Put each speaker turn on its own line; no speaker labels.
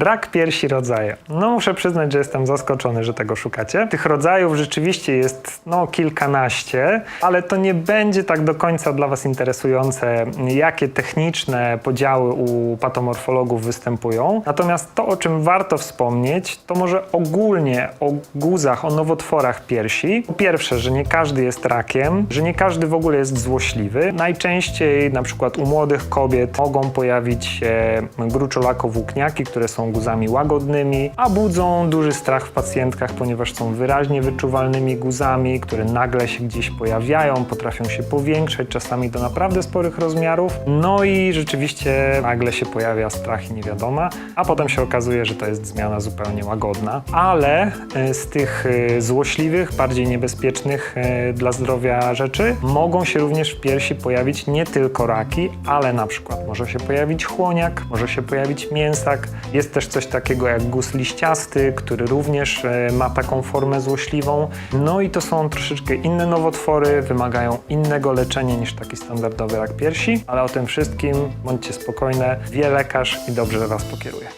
Rak piersi rodzaje. No muszę przyznać, że jestem zaskoczony, że tego szukacie. Tych rodzajów rzeczywiście jest no kilkanaście, ale to nie będzie tak do końca dla Was interesujące, jakie techniczne podziały u patomorfologów występują. Natomiast to, o czym warto wspomnieć, to może ogólnie o guzach, o nowotworach piersi. Po pierwsze, że nie każdy jest rakiem, że nie każdy w ogóle jest złośliwy. Najczęściej na przykład u młodych kobiet mogą pojawić się gruczolako-włókniaki, które są guzami łagodnymi, a budzą duży strach w pacjentkach, ponieważ są wyraźnie wyczuwalnymi guzami, które nagle się gdzieś pojawiają, potrafią się powiększać, czasami do naprawdę sporych rozmiarów. No i rzeczywiście nagle się pojawia strach i niewiadoma, a potem się okazuje, że to jest zmiana zupełnie łagodna. Ale e, z tych e, złośliwych, bardziej niebezpiecznych e, dla zdrowia rzeczy mogą się również w piersi pojawić nie tylko raki, ale na przykład może się pojawić chłoniak, może się pojawić mięsak. Jest też coś takiego jak guz liściasty, który również e, ma taką formę złośliwą. No i to są troszeczkę inne nowotwory, wymagają innego leczenia niż taki standardowy rak piersi, ale o tym wszystkim bądźcie spokojne, wie lekarz i dobrze Was pokieruje.